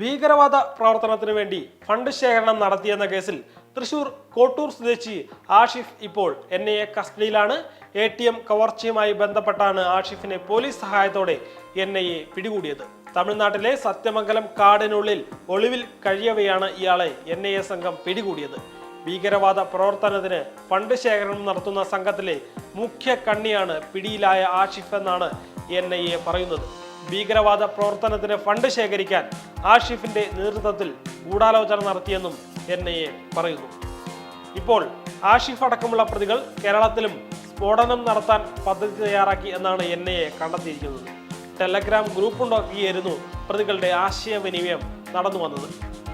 ഭീകരവാദ പ്രവർത്തനത്തിനു വേണ്ടി ഫണ്ട് ശേഖരണം നടത്തിയെന്ന കേസിൽ തൃശൂർ കോട്ടൂർ സ്വദേശി ആഷിഫ് ഇപ്പോൾ എൻ ഐ എ കസ്റ്റഡിയിലാണ്. എ ടി എം കവർച്ചയുമായി ബന്ധപ്പെട്ടാണ് ആഷിഫിനെ പോലീസ് സഹായത്തോടെ എൻ ഐ എ പിടികൂടിയത്. തമിഴ്നാട്ടിലെ സത്യമംഗലം കാടിനുള്ളിൽ ഒളിവിൽ കഴിയവെയാണ് ഇയാളെ എൻ ഐ എ സംഘം പിടികൂടിയത്. ഭീകരവാദ പ്രവർത്തനത്തിന് ഫണ്ട് ശേഖരണം നടത്തുന്ന സംഘത്തിലെ മുഖ്യ കണ്ണിയാണ് പിടിയിലായ ആഷിഫ് എന്നാണ് എൻ ഐ എ പറയുന്നത്. ഭീകരവാദ പ്രവർത്തനത്തിന് ഫണ്ട് ശേഖരിക്കാൻ ആഷിഫിന്റെ നേതൃത്വത്തിൽ ഗൂഢാലോചന നടത്തിയെന്നും എൻ ഐ എ പറയുന്നു. ഇപ്പോൾ ആഷിഫ് അടക്കമുള്ള പ്രതികൾ കേരളത്തിലും സ്ഫോടനം നടത്താൻ പദ്ധതി തയ്യാറാക്കി എന്നാണ് എൻ ഐ എ കണ്ടെത്തിയിരിക്കുന്നത്. ടെലഗ്രാം ഗ്രൂപ്പ് ഉണ്ടാക്കിയായിരുന്നു പ്രതികളുടെ ആശയവിനിമയം നടന്നു വന്നത്.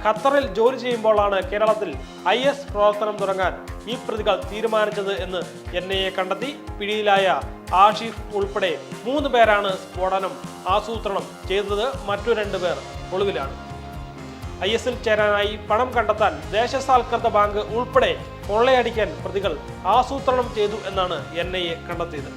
ഖത്തറിൽ ജോലി ചെയ്യുമ്പോഴാണ് കേരളത്തിൽ ഐ എസ് പ്രവർത്തനം തുടങ്ങാൻ ഈ പ്രതികൾ തീരുമാനിച്ചത് എന്ന് എൻ ഐ എ കണ്ടെത്തി. പിടിയിലായ ആഷിഫ് ഉൾപ്പെടെ മൂന്ന് പേരാണ് സ്ഫോടനം ആസൂത്രണം ചെയ്തത്. മറ്റു രണ്ടു പേർ ഒളിവിലാണ്. ഐ എസിൽ ചേരാനായി പണം കണ്ടെത്താൻ ദേശസാൽകൃത ബാങ്ക് ഉൾപ്പെടെ കൊള്ളയടിക്കാൻ പ്രതികൾ ആസൂത്രണം ചെയ്തു എന്നാണ് എൻ ഐ എ കണ്ടെത്തിയത്.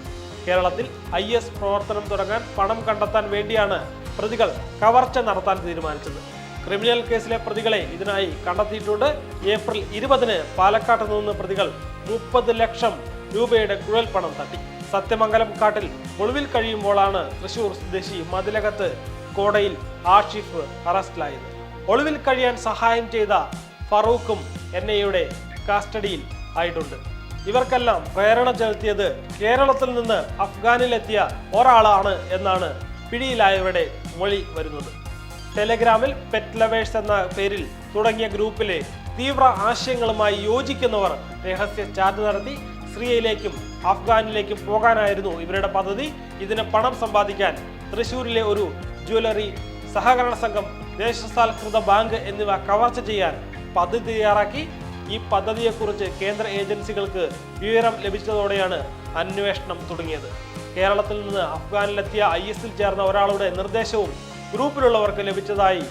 കേരളത്തിൽ ഐ എസ് പ്രവർത്തനം തുടങ്ങാൻ പണം കണ്ടെത്താൻ വേണ്ടിയാണ് പ്രതികൾ കവർച്ച നടത്താൻ തീരുമാനിച്ചത്. ക്രിമിനൽ കേസിലെ പ്രതികളെ ഇതിനായി കണ്ടെത്തിയിട്ടുണ്ട്. ഏപ്രിൽ ഇരുപതിന് പാലക്കാട്ട് നിന്ന് പ്രതികൾ മുപ്പത് ലക്ഷം രൂപയുടെ കുഴൽ പണം തട്ടി. സത്യമംഗലം കാട്ടിൽ ഒളിവിൽ കഴിയുമ്പോഴാണ് തൃശൂർ സ്വദേശി മതിലകത്ത് കോടയിൽ ആഷിഫ് അറസ്റ്റിലായത്. ഒളിവിൽ കഴിയാൻ സഹായം ചെയ്ത ഫറൂഖും എൻ ഐയുടെ കസ്റ്റഡിയിൽ ആയിട്ടുണ്ട്. ഇവർക്കെല്ലാം പ്രേരണ ചെലുത്തിയത് കേരളത്തിൽ നിന്ന് അഫ്ഗാനിലെത്തിയ ഒരാളാണ് എന്നാണ് പിടിയിലായവരുടെ മൊഴി വരുന്നത്. ടെലഗ്രാമിൽ പെറ്റ് ലവേഴ്സ് എന്ന പേരിൽ തുടങ്ങിയ ഗ്രൂപ്പിലെ തീവ്ര ആശയങ്ങളുമായി യോജിക്കുന്നവർ രഹസ്യ ചാറ്റ് നടത്തി സിറിയയിലേക്കും അഫ്ഗാനിലേക്കും പോകാനായിരുന്നു ഇവരുടെ പദ്ധതി. ഇതിന് പണം സമ്പാദിക്കാൻ തൃശൂരിലെ ഒരു ജ്വല്ലറി സഹകരണ സംഘം ദേശസാൽകൃത ബാങ്ക് എന്നിവ കവർച്ച ചെയ്യാൻ പദ്ധതി തയ്യാറാക്കി. ഈ പദ്ധതിയെക്കുറിച്ച് കേന്ദ്ര ഏജൻസികൾക്ക് വിവരം ലഭിച്ചതോടെയാണ് അന്വേഷണം തുടങ്ങിയത്. കേരളത്തിൽ നിന്ന് അഫ്ഗാനിലെത്തിയ ഐ എസിൽ ചേർന്ന ഒരാളുടെ നിർദ്ദേശവും ഗ്രൂപ്പിലുള്ളവർക്ക് ലഭിച്ചതായി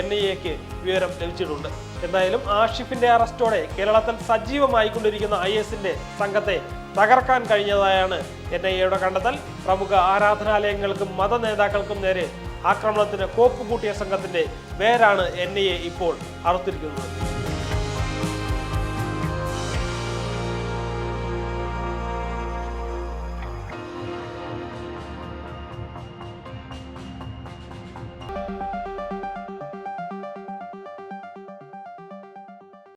എൻ ഐ എക്ക് വിവരം ലഭിച്ചിട്ടുണ്ട്. എന്തായാലും ആഷിഫിന്റെ അറസ്റ്റോടെ കേരളത്തിൽ സജീവമായിക്കൊണ്ടിരിക്കുന്ന ഐ എസിന്റെ സംഘത്തെ തകർക്കാൻ കഴിഞ്ഞതായാണ് എൻ ഐ എയുടെ കണ്ടെത്തൽ. പ്രമുഖ ആരാധനാലയങ്ങൾക്കും മത നേതാക്കൾക്കും നേരെ ആക്രമണത്തിന് കോപ്പ് കൂട്ടിയ സംഘത്തിന്റെ പേരാണ് എൻ ഇപ്പോൾ അറുത്തിരിക്കുന്നത്.